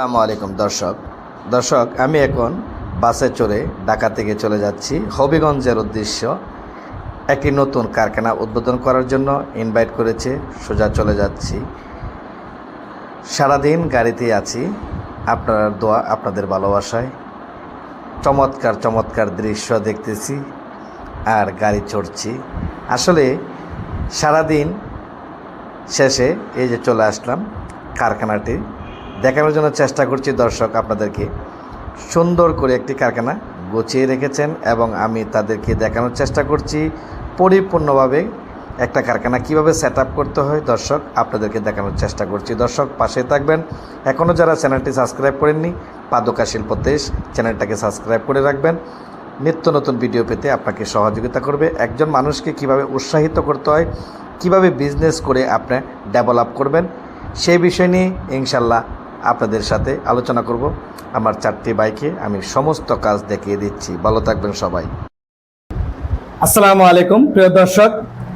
আসসালামু আলাইকুম, দর্শক। দর্শক, আমি এখন বাসে চড়ে ঢাকা থেকে চলে যাচ্ছি হবিগঞ্জের উদ্দেশ্য একটি নতুন কারখানা উদ্বোধন করার জন্য ইনভাইট করেছে, সোজা চলে যাচ্ছি। সারাদিন গাড়িতে আছি, আপনার দোয়া, আপনাদের ভালোবাসায়। চমৎকার চমৎকার দৃশ্য দেখতেছি আর গাড়ি চড়ছি। আসলে সারাদিন শেষে এই যে চলে আসলাম কারখানাটি। দেখানোর জন্য চেষ্টা করছি দর্শক আপনাদেরকে সুন্দর করে একটি কারখানা গুছিয়ে রেখেছেন এবং আমি তাদেরকে দেখানোর চেষ্টা করছি পরিপূর্ণভাবে একটা কারখানা কীভাবে সেট করতে হয় দর্শক আপনাদেরকে দেখানোর চেষ্টা করছি। দর্শক, পাশে থাকবেন। এখনও যারা চ্যানেলটি সাবস্ক্রাইব করেননি, পাদকা শিল্প দেশ চ্যানেলটাকে সাবস্ক্রাইব করে রাখবেন। নিত্য নতুন ভিডিও পেতে আপনাকে সহযোগিতা করবে। একজন মানুষকে কীভাবে উৎসাহিত করতে হয়, কীভাবে বিজনেস করে আপনি ডেভেলপ করবেন সেই বিষয় নিয়ে ইনশাল্লাহ আপনাদের সাথে আলোচনা করব। আমার চারটি বাইকে আমি সমস্ত কাজ দেখিয়ে দিচ্ছি। ভালো থাকবেন সবাই। আসসালামু আলাইকুম প্রিয় দর্শক।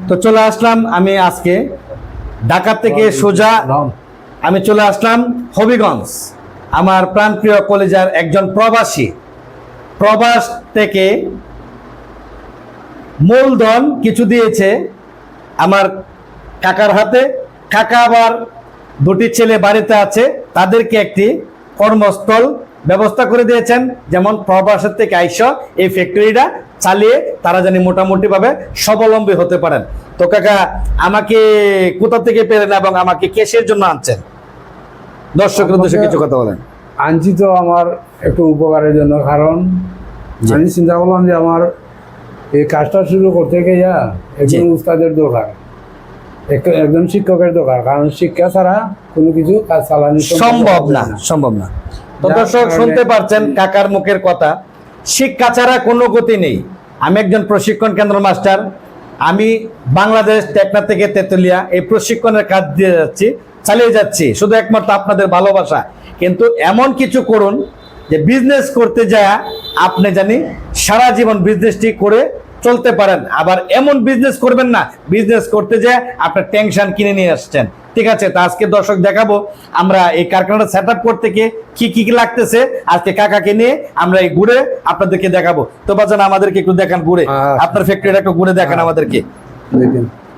তো চলে আসলাম আমি আজকে ঢাকা থেকে সোজা। আমি চলে আসলাম হবিগঞ্জ। আমার প্রাণপ্রিয় কলেজার একজন প্রবাসী। প্রবাস থেকে মূলধন কিছু দিয়েছে আমার কাকার হাতে। কাকা আবার দুটি ছেলে বাড়িতে আছে। তাদেরকে একটি কর্মস্থল ব্যবস্থা করে দিয়েছেন। যেমন প্রবাসের থেকে আইস এই ফ্যাক্টরিটা চালিয়ে তারা জানি মোটামুটিভাবে স্বাবলম্বী হতে পারেন। তো কাকা আমাকে কোথা থেকে পেলেন এবং আমাকে কেসের জন্য আনছেন? দর্শকের উদ্দেশ্যে কিছু কথা বলেন। আনছি তো আমার একটু উপকারের জন্য কারণ। আমি চিন্তা করলাম যে আমার এই কাজটা শুরু করতে গিয়ে একজন উস্তাদের দরকার একজন শিক্ষকের দরকার। কারণ শিক্ষা ছাড়া কোনো কিছু কাজ চালানো সম্ভব না সম্ভব না। তো দর্শক শুনতে পারছেন কাকার মুখের কথা। শিক্ষা ছাড়া কোনো গতি নেই। আমি একজন প্রশিক্ষণ কেন্দ্র মাস্টার। আমি বাংলাদেশ টেকনা থেকে তেতুলিয়া এই প্রশিক্ষণের কাজ দিয়ে যাচ্ছি চালিয়ে যাচ্ছি। শুধু একমাত্র আপনাদের ভালোবাসা। কিন্তু এমন কিছু করুন যে বিজনেস করতে যায় আপনি জানি সারা জীবন বিজনেসটি করে চলতে পারেন। আবার এমন বিজনেস করবেন না বিজনেস করতে যায় আপনার টেনশন কিনে নিয়ে আসছেন। ঠিক আছে তো আজকে দর্শক দেখাবো আমরা এই কারখানাটা সেট আপ করতে গিয়ে কি কি কি লাগতেছে আজকে কাকাকে নিয়ে আমরা এই ঘুরে আপনাদেরকে দেখাবো। তো বাজান আমাদেরকে একটু দেখান ঘুরে আচ্ছা। আপনার ফ্যাক্টরিটা একটু ঘুরে দেখান আমাদেরকে।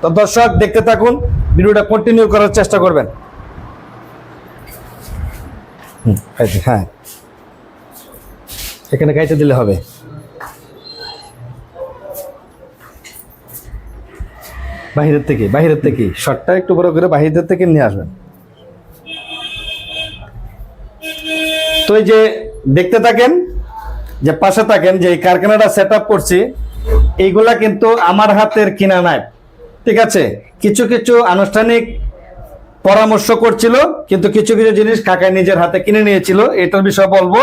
তো দর্শক দেখতে থাকুন ভিডিওটা কন্টিনিউ করার চেষ্টা করবেন। যে, হ্যাঁ। এখানে গাইতে দিলে হবে। বাহিরের থেকে বাহিরের থেকে। শর্টটা একটু বড় করে বাহিরের থেকে নিয়ে আসবেন। তো এই যে দেখতে থাকেন, যে পাশে থাকেন, যে এই কারখানাটা সেট আপ করছি, এইগুলা কিন্তু আমার হাতের কিনা নাই। ঠিক আছে? কিছু কিছু আনুষ্ঠানিক পরামর্শ করছিল, কিন্তু কিছু কিছু জিনিস কাকা নিজের হাতে কিনে নিয়েছিল, এটার বিষয়ে বলব।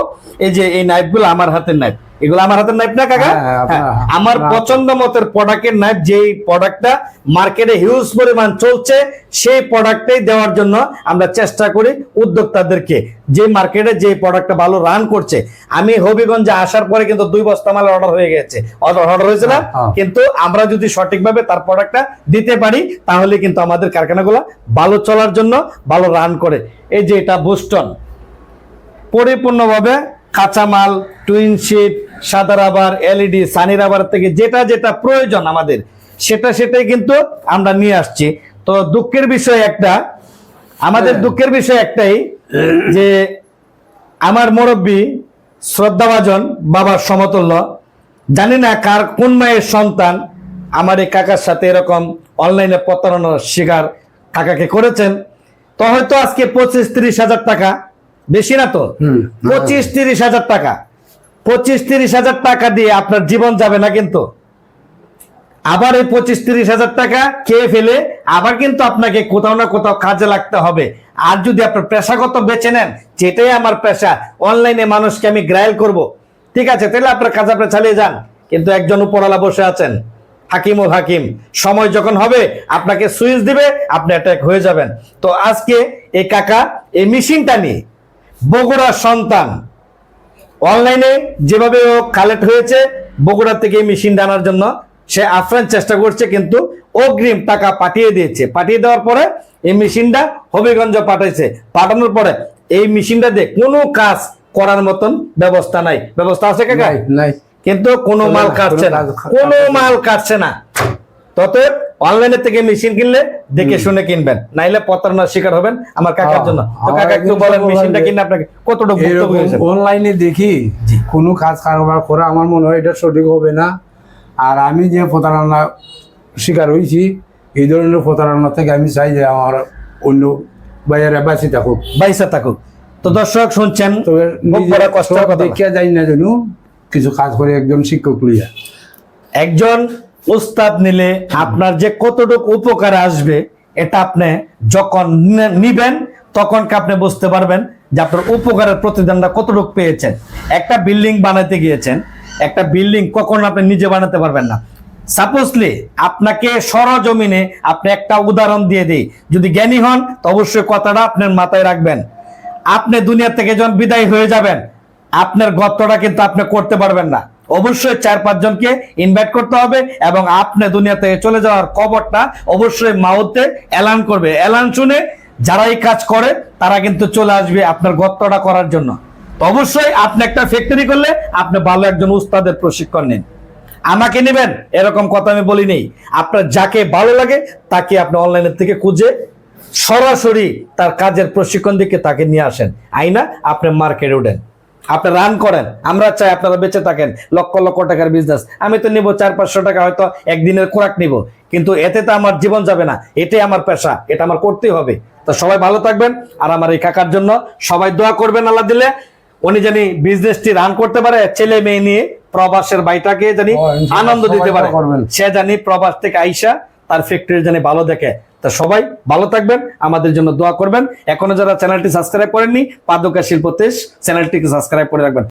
এই যে এই নাইফগুলো আমার হাতের নাইফ এগুলো আমার হাতের নাইফ না কাকা? হ্যাঁ, হ্যাঁ, হ্যাঁ, আমার পছন্দ মতের প্রোডাক্টের নাইফ যেই প্রোডাক্টটা মার্কেটে হিউজ পরিমাণ চলছে সেই প্রোডাক্টটাই দেওয়ার জন্য আমরা চেষ্টা করি উদ্যোক্তাদেরকে যে মার্কেটে যে প্রোডাক্টটা ভালো রান করছে। আমি হবিগঞ্জে আসার পরে কিন্তু দুই বস্তা মাল অর্ডার হয়ে গেছে। অর্ডার হয়েছে না। কিন্তু আমরা যদি সঠিকভাবে তার প্রোডাক্টটা দিতে পারি তাহলে কিন্তু আমাদের কারখানাগুলো ভালো চলার জন্য ভালো রান করে। এই যে এটা বুস্টন পরিপূর্ণভাবে কাঁচামাল টুইন শিট সাদা রাবার এলইডি সানি রাবার থেকে যেটা যেটা প্রয়োজন আমাদের সেটা সেটাই কিন্তু আমরা নিয়ে আসছি। তো দুঃখের বিষয় একটা আমাদের দুঃখের বিষয় একটাই যে আমার মুরব্বী শ্রদ্ধাভাজন বাবার সমতুল্য জানি না কার কোন মায়ের সন্তান আমার এই কাকার সাথে এরকম অনলাইনে প্রতারণার শিকার কাকাকে করেছেন। তো হয়তো আজকে পঁচিশ তিরিশ হাজার টাকা বেশি না তো? পঁচিশ তিরিশ হাজার টাকা। পঁচিশ তিরিশ হাজার টাকা দিয়ে আপনার জীবন যাবে না কিন্তু। আবার এই পঁচিশ তিরিশ হাজার টাকা খেয়ে ফেলে আবার কিন্তু আপনাকে কোথাও না কোথাও কাজে লাগতে হবে। আর যদি আপনার পেশাগত বেছে নেন, যেটাই আমার পেশা, অনলাইনে মানুষকে আমি গ্রাইল করব। ঠিক আছে, তাহলে আপনার কাজ আপনি চালিয়ে যান। কিন্তু একজন উপরওয়ালা বসে আছেন হাকিমুল হাকিম, সময় যখন হবে, আপনাকে সুইচ দিবে, আপনি অ্যাটাক হয়ে যাবেন। তো আজকে এই কাকা, এই মেশিনটা নিয়ে বগুড়ার সন্তান অনলাইনে যেভাবে ও কালেক্ট হয়েছে বগুড়া থেকে মেশিন আনার জন্য সে আপ্রাণ চেষ্টা করছে কিন্তু অগ্রিম টাকা পাঠিয়ে দিয়েছে। পাঠিয়ে দেওয়ার পরে এই মেশিনটা হবিগঞ্জ পাঠাইছে। পাঠানোর পরে এই মেশিনটা দিয়ে কোনো কাজ করার মতন ব্যবস্থা নাই। ব্যবস্থা আছে কাকা? নাই নাই। কিন্তু কোনো মাল কাটছে না। কোনো মাল কাটছে না। তত অনলাইনে থেকে মেশিন কিনলে দেখে শুনে কিনবেন। নাইলে প্রতারণার শিকার হবেন আমার কাকার জন্য। তো কাকা একটু বলেন মেশিনটা কিনে আপনাকে হয়েছেন? অনলাইনে দেখি কোনো কাজ কারবার করা আমার মনে হয় এটা সঠিক হবে না। আর আমি যে প্রতারণা শিকার হয়েছি এই ধরনের প্রতারণা থেকে আমি চাই যে আমার অন্য বাইরে বাঁচি থাকুক। বাইসা থাকুক। তো দর্শক শুনছেন। দেখিয়া যাই না যেন কিছু কাজ করে একজন শিক্ষক লইয়া। একজন উস্তাদ নিলে আপনার যে কতটুকু উপকার আসবে, এটা আপনি যখন নিবেন, তখন আপনি বুঝতে পারবেন যে আপনার উপকারের প্রতিদানটা কতটুকু পেয়েছেন। একটা বিল্ডিং বানাতে গিয়েছেন, একটা বিল্ডিং কখন আপনি নিজে বানাতে পারবেন না। সাপোজলি আপনাকে সরজমিনে আপনি একটা উদাহরণ দিয়ে দিই। যদি জ্ঞানী হন, তো অবশ্যই কথাটা আপনার মাথায় রাখবেন। আপনি দুনিয়া থেকে যখন বিদায় হয়ে যাবেন, আপনার গর্তটা কিন্তু আপনি করতে পারবেন না। অবশ্যই চার পাঁচজনকে ইনভাইট করতে হবে এবং আপনি দুনিয়া থেকে চলে যাওয়ার কবরটা অবশ্যই মাউতে এলান করবে। অ্যালান শুনে যারা এই কাজ করে, তারা কিন্তু চলে আসবে আপনার গর্তটা করার জন্য। তো অবশ্যই আপনি একটা ফ্যাক্টরি করলে আপনি ভালো একজন উস্তাদের প্রশিক্ষণ নিন। আমাকে নেবেন, এরকম কথা আমি বলি নেই। আপনার যাকে ভালো লাগে, তাকে আপনি অনলাইনের থেকে খুঁজে সরাসরি তার কাজের প্রশিক্ষণ দিকে তাকে নিয়ে আসেন। আইনা, আপনি মার্কেটে উঠেন। আপনি রান করেন আমরা চাই আপনারা বেঁচে থাকেন লক্ষ লক্ষ টাকার বিজনেস আমি তো নিব চার পাঁচশো টাকা হয়তো একদিনের খোরাক নিব। কিন্তু এতে তো আমার জীবন যাবে না এটাই আমার পেশা এটা আমার করতেই হবে। তো সবাই ভালো থাকবেন আর আমার এই কাকার জন্য সবাই দোয়া করবেন আল্লাহ দিলে উনি জানি বিজনেসটি রান করতে পারে ছেলে মেয়ে নিয়ে প্রবাসের বাড়িটাকে জানি আনন্দ দিতে পারে। সে জানি প্রবাস থেকে আইসা তার ফ্যাক্টরি যেন ভালো দেখে। তা সবাই ভালো থাকবেন, আমাদের জন্য দোয়া করবেন। এখনও যারা চ্যানেলটি সাবস্ক্রাইব করেননি, পাদুকা শিল্প তেজ চ্যানেলটিকে সাবস্ক্রাইব করে রাখবেন।